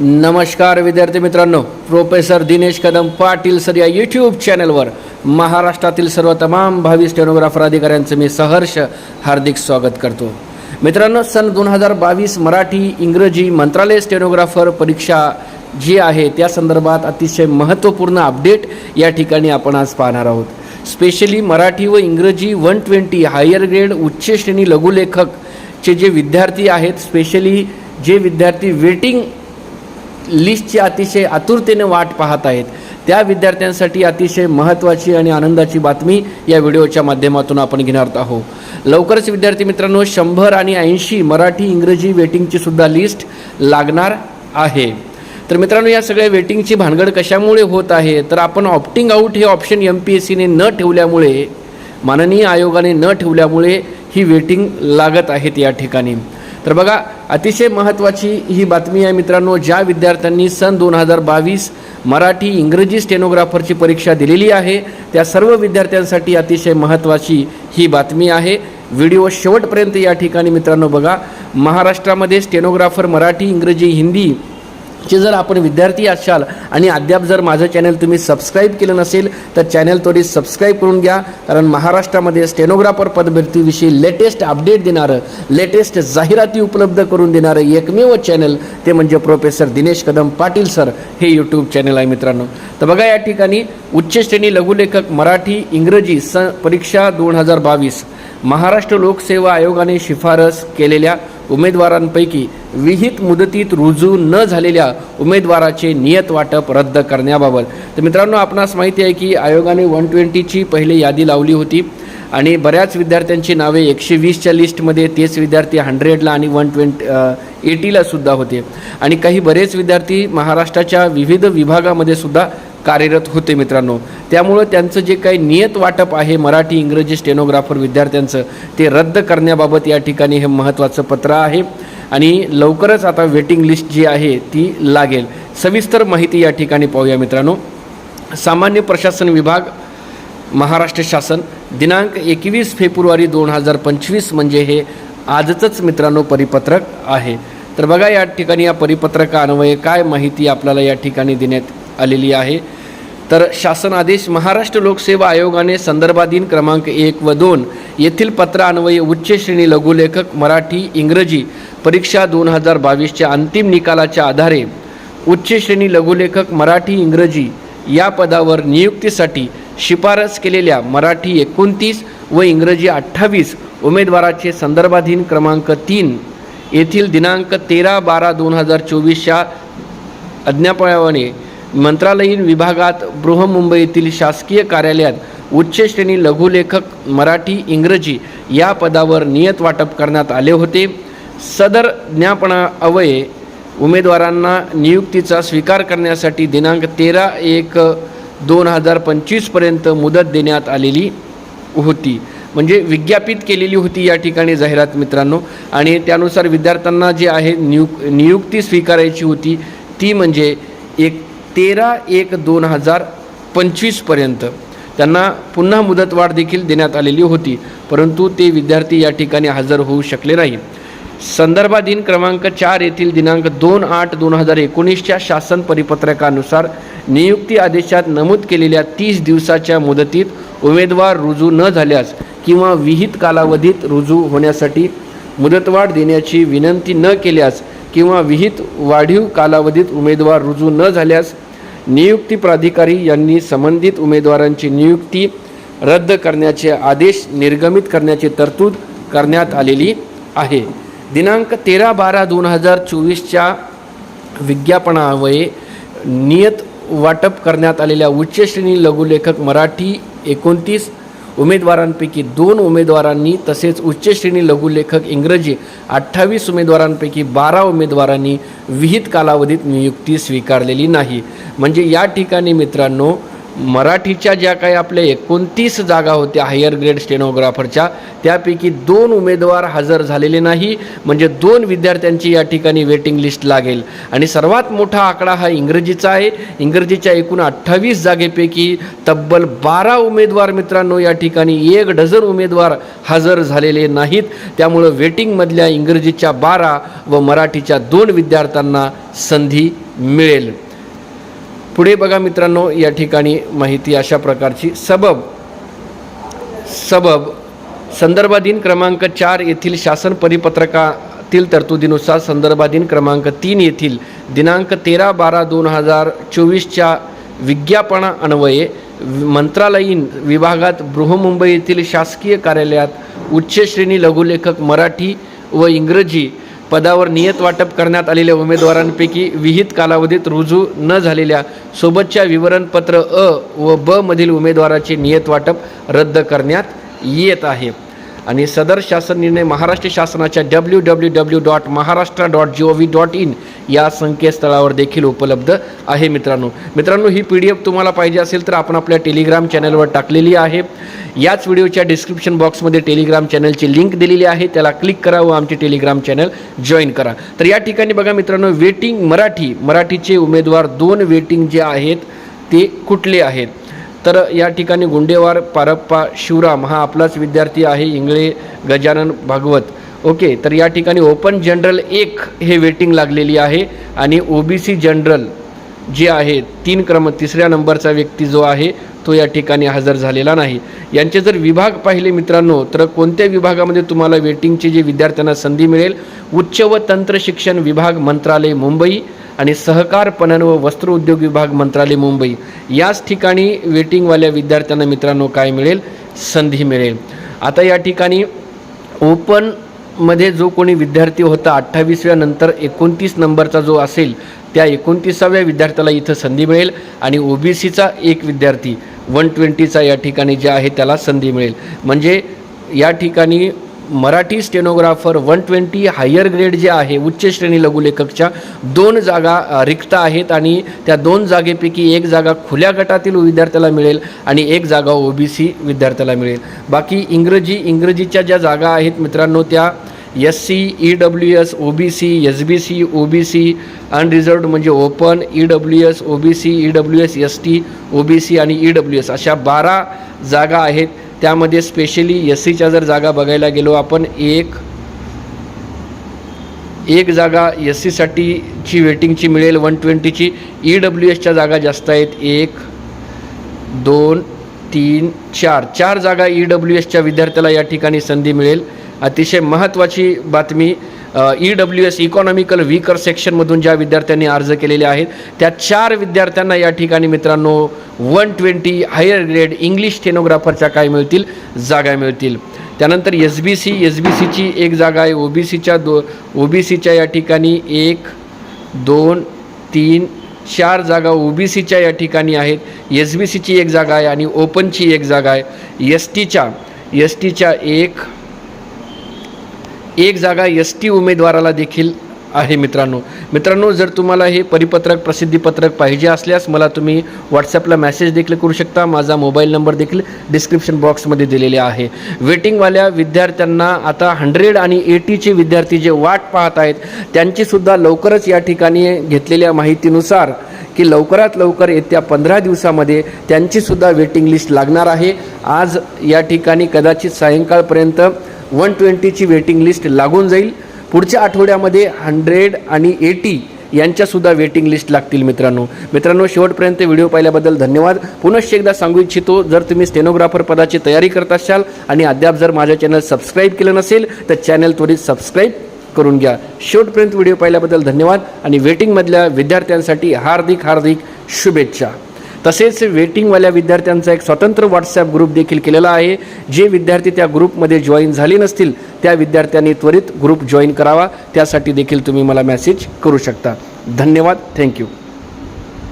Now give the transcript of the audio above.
नमस्कार विद्यार्थी मित्रांनो प्रोफेसर दिनेश कदम पाटील सर या यूट्यूब चॅनलवर महाराष्ट्रातील सर्व तमाम भावी स्टेनोग्राफर अधिकाऱ्यांचं मी सहर्ष हार्दिक स्वागत करतो. मित्रांनो सन दोन हजार बावीस मराठी इंग्रजी मंत्रालय स्टेनोग्राफर परीक्षा जी आहे त्या संदर्भात अतिशय महत्त्वपूर्ण अपडेट या ठिकाणी आपण आज पाहणार आहोत. स्पेशली मराठी व इंग्रजी वन ट्वेंटी हायर ग्रेड उच्च श्रेणी लघुलेखकचे जे विद्यार्थी आहेत स्पेशली जे विद्यार्थी वेटिंग लिस्टची अतिशय आतुरतेने वाट पाहत आहेत. त्या विद्यार्थ्यांसाठी अतिशय महत्त्वाची आणि आनंदाची बातमी या व्हिडिओच्या माध्यमातून आपण घेणार आहोत. लवकरच विद्यार्थी मित्रांनो शंभर आणि ऐंशी मराठी इंग्रजी वेटिंगची सुद्धा लिस्ट लागणार आहे. तर मित्रांनो या सगळ्या वेटिंगची भानगड कशामुळे होत आहे? तर आपण ऑप्टिंग आऊट हे ऑप्शन एम पी एस सीने न ठेवल्यामुळे माननीय आयोगाने न ठेवल्यामुळे ही वेटिंग लागत आहेत या ठिकाणी. तर बघा अतिशय महत्त्वाची ही बातमी आहे मित्रांनो ज्या विद्यार्थ्यांनी सन दोन हजार बावीस मराठी इंग्रजी स्टेनोग्राफरची परीक्षा दिलेली आहे त्या सर्व विद्यार्थ्यांसाठी अतिशय महत्त्वाची ही बातमी आहे. व्हिडिओ शेवटपर्यंत या ठिकाणी मित्रांनो बघा. महाराष्ट्रामध्ये स्टेनोग्राफर मराठी इंग्रजी हिंदी चे जर आपण विद्यार्थी असाल आणि अद्याप जर माझं चॅनल तुम्ही सबस्क्राईब केलं नसेल तर चॅनल थोडी सबस्क्राईब करून घ्या. कारण महाराष्ट्रामध्ये स्टेनोग्राफर पदभरतीविषयी लेटेस्ट अपडेट देणारं लेटेस्ट जाहिराती उपलब्ध करून देणारं एकमेव चॅनल ते म्हणजे प्रोफेसर दिनेश कदम पाटील सर हे यूट्यूब चॅनल आहे मित्रांनो. तर बघा या ठिकाणी उच्च श्रेणी लघुलेखक मराठी इंग्रजी स परीक्षा दोन हजार बावीस महाराष्ट्र लोकसेवा आयोगाने शिफारस केलेल्या उमेदवारांपैकी विहित मुदतीत रुजू न झालेल्या उमेदवाराचे नियत वाटप रद्द करण्याबाबत. तर मित्रांनो आपणास माहिती आहे की आयोगाने वन ट्वेंटीची पहिले यादी लावली होती आणि बऱ्याच विद्यार्थ्यांची नावे एकशे वीसच्या लिस्टमध्ये तेच विद्यार्थी हंड्रेडला आणि वन ट्वेंटी एटीला सुद्धा होते. आणि काही बरेच विद्यार्थी महाराष्ट्राच्या विविध विभागामध्ये सुद्धा कार्यरत होते मित्रांनो. त्यामुळं त्यांचं जे काही नियत वाटप आहे मराठी इंग्रजी स्टेनोग्राफर विद्यार्थ्यांचं ते रद्द करण्याबाबत या ठिकाणी हे महत्त्वाचं पत्र आहे. आणि लवकरच आता वेटिंग लिस्ट जी आहे ती लागेल. सविस्तर माहिती या ठिकाणी पाहूया मित्रांनो. सामान्य प्रशासन विभाग महाराष्ट्र शासन दिनांक एकवीस फेब्रुवारी दोन हजार पंचवीस म्हणजे हे आजचंच मित्रांनो परिपत्रक आहे. तर बघा या ठिकाणी या परिपत्रकान्वये काय माहिती आपल्याला या ठिकाणी देण्यात आलेली आहे. तर शासन आदेश महाराष्ट्र लोकसेवा आयोगाने संदर्भाधीन क्रमांक एक व दोन येथील पत्रान्वये उच्च श्रेणी लघुलेखक मराठी इंग्रजी परीक्षा दोन हजार बावीसच्या अंतिम निकालाच्या आधारे उच्च श्रेणी लघुलेखक मराठी इंग्रजी या पदावर नियुक्तीसाठी शिफारस केलेल्या मराठी एकोणतीस व इंग्रजी अठ्ठावीस उमेदवाराचे संदर्भाधीन क्रमांक तीन येथील दिनांक तेरा बारा दोन हजार चोवीसच्या अज्ञापनाने मंत्रालयीन विभागात बृहमुंबईतील शासकीय कार्यालयात उच्च श्रेणी लघुलेखक मराठी इंग्रजी या पदावर नियत वाटप करण्यात आले होते. सदर ज्ञापना अवये उमेदवारांना नियुक्तीचा स्वीकार करण्यासाठी दिनांक तेरा एक दोन हजार पंचवीसपर्यंत मुदत देण्यात आलेली होती. म्हणजे विज्ञापित केलेली होती या ठिकाणी जाहिरात मित्रांनो. आणि त्यानुसार विद्यार्थ्यांना जे आहे नियुक नियुक्ती स्वीकारायची होती ती म्हणजे एक तेरा एक दोन हजार पंचवीसपर्यंत त्यांना पुन्हा मुदतवाढ देखील देण्यात आलेली होती परंतु ते विद्यार्थी या ठिकाणी हजर होऊ शकले नाही. संदर्भाधीन क्रमांक चार येथील दिनांक दोन आठ दोन हजार एकोणीसच्या शासन परिपत्रकानुसार नियुक्ती आदेशात नमूद केलेल्या तीस दिवसाच्या मुदतीत उमेदवार रुजू न झाल्यास किंवा विहित कालावधीत रुजू होण्यासाठी मुदतवाढ देण्याची विनंती न केल्यास किंवा विहित वाढीव कालावधीत उमेदवार रुजू न झाल्यास नियुक्ती प्राधिकारी यांनी संबंधित उमेदवारांची नियुक्ती रद्द करण्याचे आदेश निर्गमित करण्याची तरतूद करण्यात आलेली आहे. दिनांक तेरा बारा दोन हजार चोवीसच्या विज्ञापनावये नियत वाटप करण्यात आलेल्या उच्च श्रेणी लघुलेखक मराठी एकोणतीस उमेदवारांपैकी दोन उमेदवारांनी तसेच उच्च श्रेणी लघुलेखक इंग्रजी अठ्ठावीस उमेदवारांपैकी बारा उमेदवारांनी विहित कालावधीत नियुक्ती स्वीकारलेली नाही. म्हणजे या ठिकाणी मित्रांनो मराठीच्या ज्या काही आपल्या एकोणतीस जागा होत्या हायर ग्रेड स्टेनोग्राफरच्या त्यापैकी दोन उमेदवार हजर झालेले नाही. म्हणजे दोन विद्यार्थ्यांची या ठिकाणी वेटिंग लिस्ट लागेल. आणि सर्वात मोठा आकडा हा इंग्रजीचा आहे. इंग्रजीच्या एकूण अठ्ठावीस जागेपैकी तब्बल बारा उमेदवार मित्रांनो या ठिकाणी एक डझन उमेदवार हजर झालेले नाहीत. त्यामुळं वेटिंगमधल्या इंग्रजीच्या बारा व मराठीच्या दोन विद्यार्थ्यांना संधी मिळेल. पुढे बघा मित्रांनो या ठिकाणी माहिती अशा प्रकारची. सबब सबब संदर्भाधीन क्रमांक चार येथील शासन परिपत्रकातील तरतुदीनुसार संदर्भाधीन क्रमांक तीन येथील दिनांक तेरा बारा दोन हजार चोवीसच्या विज्ञापना अन्वये मंत्रालयीन विभागात बृहमुंबई येथील शासकीय कार्यालयात उच्च श्रेणी लघुलेखक मराठी व इंग्रजी पदावर नियत वाटप करण्यात आलेल्या उमेदवारांपैकी विहित कालावधीत रुजू न झालेल्या सोबतच्या विवरणपत्र अ व ब मधील उमेदवाराचे नियत वाटप रद्द करण्यात येत आहे. आणि सदर शासन निर्णय महाराष्ट्र शासनाच्या W W W dot Maharashtra dot G O V dot in या संकेतस्थळावर देखील उपलब्ध आहे मित्रांनो. मित्रांनो ही पी डी एफ तुम्हाला पाहिजे असेल तर आपण आपल्या टेलिग्राम चॅनलवर टाकलेली आहे. याच व्हिडिओच्या डिस्क्रिप्शन बॉक्समध्ये टेलिग्राम चॅनलची लिंक दिलेली आहे. त्याला क्लिक करा व आमचे टेलिग्राम चॅनल जॉईन करा. तर या ठिकाणी बघा मित्रांनो वेटिंग मराठी मराठीचे उमेदवार दोन वेटिंग जे आहेत ते कुठले आहेत? तर या ठिकाणी गुंडेवार पारप्पा शिवराम हा आपलाच विद्यार्थी आहे इंगळे गजानन भागवत. ओके तर या ठिकाणी ओपन जनरल एक हे वेटिंग लागलेली आहे आणि ओबीसी जनरल जे आहे तीन क्रम तिसऱ्या नंबरचा व्यक्ती जो आहे तो या ठिकाणी हजर झालेला नाही. यांचे जर विभाग पाहिले मित्रांनो तर कोणत्या विभागामध्ये तुम्हाला वेटिंगचे जे विद्यार्थ्यांना संधी मिळेल? उच्च व तंत्र शिक्षण विभाग मंत्रालय मुंबई. आणि सहकार पणन व वस्त्र उद्योग विभाग मंत्रालय मुंबई. याच ठिकाणी वेटिंगवाल्या विद्यार्थ्यांना मित्रांनो काय मिळेल? संधी मिळेल. आता या ठिकाणी ओपनमध्ये जो कोणी विद्यार्थी होता अठ्ठावीसव्या नंतर एकोणतीस नंबरचा जो असेल त्या एकोणतीसाव्या विद्यार्थ्याला इथं संधी मिळेल आणि ओ बी सीचा एक विद्यार्थी वन ट्वेंटीचा या ठिकाणी जे आहे त्याला संधी मिळेल. म्हणजे या ठिकाणी Marathi stenographer one twenty higher grade जे आहे उच्च श्रेणी लघुलेखकच्या दोन जागा रिक्त आहेत आणि त्या दोन जागेपैकी एक जागा खुल्या गटातील विद्यार्थ्याला मिळेल आणि एक जागा ओ बी सी विद्यार्थ्याला मिळेल. बाकी इंग्रजी इंग्रजीच्या ज्या जागा आहेत मित्रांनो त्या S C E W S O B C S B C O B C unreserved म्हणजे open E W S O B C E W S S T O B C आणि ई डब्ल्यू एस अशा बारा जागा आहेत. त्यामध्ये specially S सीच्या जर जागा बघायला गेलो आपण एक एक जागा एस सीसाठीची वेटिंगची मिळेल वन ट्वेंटीची ई डब्ल्यू एसच्या जागा जास्त आहेत एक दोन तीन चार. चार जागा ई डब्ल्यू एसच्या विद्यार्थ्याला या ठिकाणी संधी मिळेल. अतिशय महत्त्वाची बातमी E W S economical weaker सेक्शनमधून ज्या विद्यार्थ्यांनी अर्ज केलेले आहेत त्या चार विद्यार्थ्यांना या ठिकाणी मित्रांनो one twenty higher grade English स्टेनोग्राफरच्या काय मिळतील? जागा मिळतील. त्यानंतर S B C S B सीची एक जागा आहे. ओ बी सीच्या दो ओ बी सीच्या या ठिकाणी एक दोन तीन चार जागा ओ बी सीच्या या ठिकाणी आहेत. एस बी सीची एक जागा आहे आणि ओपनची एक जागा आहे. एस टीच्या एस टीच्या एक एक जागा एस टी उमेदवाराला देखील आहे मित्रांनो. मित्रांनो जर तुम्हाला हे परिपत्रक प्रसिद्धीपत्रक पाहिजे असल्यास मला तुम्ही व्हॉट्सॲपला मेसेज देखील करू शकता. माझा मोबाईल नंबर देखील डिस्क्रिप्शन बॉक्समध्ये दिलेले आहे. वेटिंगवाल्या विद्यार्थ्यांना आता हंड्रेड आणि एटीचे विद्यार्थी जे वाट पाहत आहेत त्यांचीसुद्धा लवकरच या ठिकाणी घेतलेल्या माहितीनुसार की लवकरात लवकर येत्या पंधरा दिवसामध्ये त्यांचीसुद्धा वेटिंग लिस्ट लागणार आहे. आज या ठिकाणी कदाचित सायंकाळपर्यंत वन ट्वेंटीची वेटिंग लिस्ट लागून जाईल. पुढच्या आठवड्यामध्ये हंड्रेड आणि एटी यांच्यासुद्धा वेटिंग लिस्ट लागतील मित्रांनो. मित्रांनो शेवटपर्यंत व्हिडिओ पाहिल्याबद्दल धन्यवाद. पुनश्च एकदा सांगू इच्छितो जर तुम्ही स्टेनोग्राफर पदाची तयारी करत असाल आणि अद्याप जर माझ्या चॅनल सबस्क्राईब केलं नसेल तर चॅनल त्वरित सबस्क्राईब करून घ्या. शेवटपर्यंत व्हिडिओ पाहिल्याबद्दल धन्यवाद आणि वेटिंगमधल्या विद्यार्थ्यांसाठी हार्दिक हार्दिक शुभेच्छा. तसेच वेटिंगवाल्या विद्यार्थ्यांचा एक स्वतंत्र व्हॉट्सॲप ग्रुप देखील केलेला आहे. जे विद्यार्थी त्या ग्रुपमध्ये जॉईन झाले नसतील त्या विद्यार्थ्यांनी त्वरित ग्रुप जॉईन करावा. त्यासाठी देखील तुम्ही मला मेसेज करू शकता. धन्यवाद. थँक्यू